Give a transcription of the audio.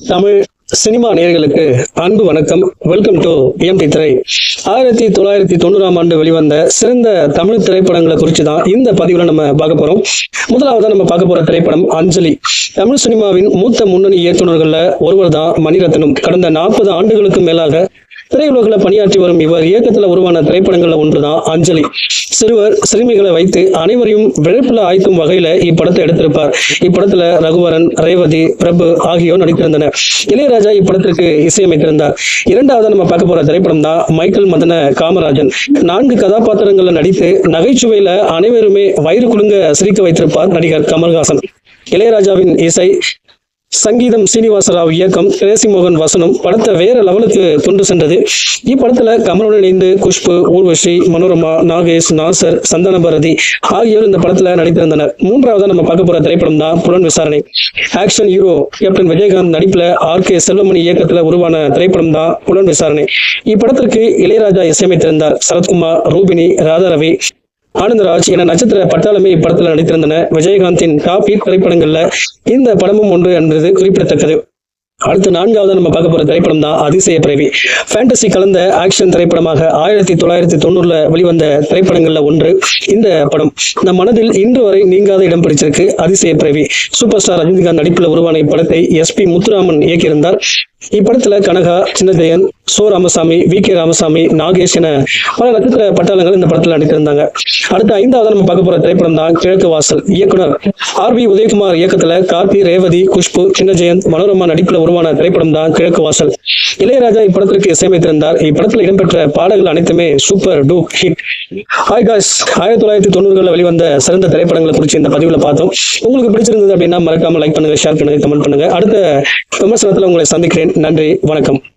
Tamil cinema நேயர்களுக்கு அன்பு வணக்கம். வெல்கம் டு எம்டி திரை ஆயிரத்தி தொள்ளாயிரத்தி தொண்ணூறாம் ஆண்டு வெளிவந்த சிறந்த தமிழ் திரைப்படங்களை குறித்து தான் இந்த பதிவில் நம்ம பார்க்க போறோம். முதலாவது நம்ம பார்க்க போற திரைப்படம் அஞ்சலி. தமிழ் சினிமாவின் மூத்த முன்னணி இயக்குநர்களில் ஒருவர் தான் மணிரத்னம். கடந்த நாற்பது ஆண்டுகளுக்கு மேலாக திரையுலகில் பணியாற்றி வரும் இவர் இயக்கத்தில் உருவான திரைப்படங்கள்ல ஒன்றுதான் அஞ்சலி. சிறுவர் சிறுமிகளை வைத்து அனைவரையும் விழிப்புல ஆய்க்கும் வகையில இப்படத்தை எடுத்திருப்பார். இப்படத்துல ரகுவரன் ரேவதி பிரபு ஆகியோர் நடித்திருந்தனர். இளையராஜா இப்படத்திற்கு இசையமைத்திருந்தார். இரண்டாவது நம்ம பார்க்க போற திரைப்படம் தான் மைக்கேல் மதன காமராஜன். நான்கு கதாபாத்திரங்கள்ல நடித்து நகைச்சுவையில அனைவருமே வயிறு குலுங்க சிரிக்க வைத்திருப்பார் நடிகர் கமல்ஹாசன். இளையராஜாவின் இசை சங்கீதம் சீனிவாசராவ் இயக்கம் கணேசிமோகன் வசனம் படத்தை வேற லெவலுக்கு கொண்டு சென்றது. இப்படத்துல கமலுடன் இணைந்து குஷ்பு ஊர்வஷி மனோரமா நாகேஷ் நாசர் சந்தன பாரதி ஆகியோர் இந்த படத்துல நடித்திருந்தனர். மூன்றாவது நம்ம பார்க்க போற திரைப்படம் தான் புலன் விசாரணை. ஆக்ஷன் ஹீரோ கேப்டன் விஜயகாந்த் நடிப்புல ஆர் கே செல்வமணி இயக்கத்துல உருவான திரைப்படம் தான் புலன் விசாரணை. இப்படத்திற்கு இளையராஜா இசையமைத்திருந்தார். சரத்குமார் ரூபினி ராதாரவி ஆனந்தராஜ் என நட்சத்திர பட்டாளமே இப்படத்தில் நடித்திருந்தன. விஜயகாந்தின் டாப் ஹீட் திரைப்படங்கள்ல இந்த படமும் ஒன்று என்பது குறிப்பிடத்தக்கது. அடுத்து நான்காவது நம்ம பார்க்க போற திரைப்படம் தான் அதிசய பிறவி. ஃபேண்டசி கலந்த ஆக்ஷன் திரைப்படமாக ஆயிரத்தி தொள்ளாயிரத்தி தொண்ணூறுல வெளிவந்த திரைப்படங்கள்ல ஒன்று இந்த படம். நம் மனதில் இன்று வரை நீங்காத இடம் பிடிச்சிருக்கு அதிசய பிறவி. சூப்பர் ஸ்டார் ரஜினிகாந்த் நடிப்பில் உருவான இப்படத்தை எஸ் பி முத்துராமன் இயக்கியிருந்தார். இப்படத்துல கனகா சின்னதயன் சோ ராமசாமி வி கே ராமசாமி நாகேஷ் என பல நட்சத்திர பட்டாளங்கள் இந்த படத்துல நடித்திருந்தாங்க. அடுத்த ஐந்தாவது நம்ம பார்க்க போற திரைப்படம் தான் கிழக்கு வாசல் இயக்குனர் ஆர் பி உதயகுமார் இயக்கத்துல கார்த்தி ரேவதி குஷ்பு சின்னஜெயந்த் மனோரமா நடிப்புல உருவான திரைப்படம் தான் கிழக்கு வாசல். இளையராஜா இப்படத்திற்கு இசையமைத்திருந்தார். இப்படத்துல இடம்பெற்ற பாடல்கள் அனைத்துமே சூப்பர் டூ ஹிட். ஹாய் காய்ஸ் ஆயிரத்தி தொள்ளாயிரத்தி தொண்ணூறுகளில் வெளிவந்த சிறந்த திரைப்படங்களை குறித்து இந்த பதிவுல பார்த்தோம். உங்களுக்கு பிடிச்சிருந்தது அப்படின்னா மறக்காம லைக் பண்ணுங்க ஷேர் பண்ணுங்க கமெண்ட் பண்ணுங்க. அடுத்த விமர்சனத்துல உங்களை சந்திக்கிறேன். நன்றி வணக்கம்.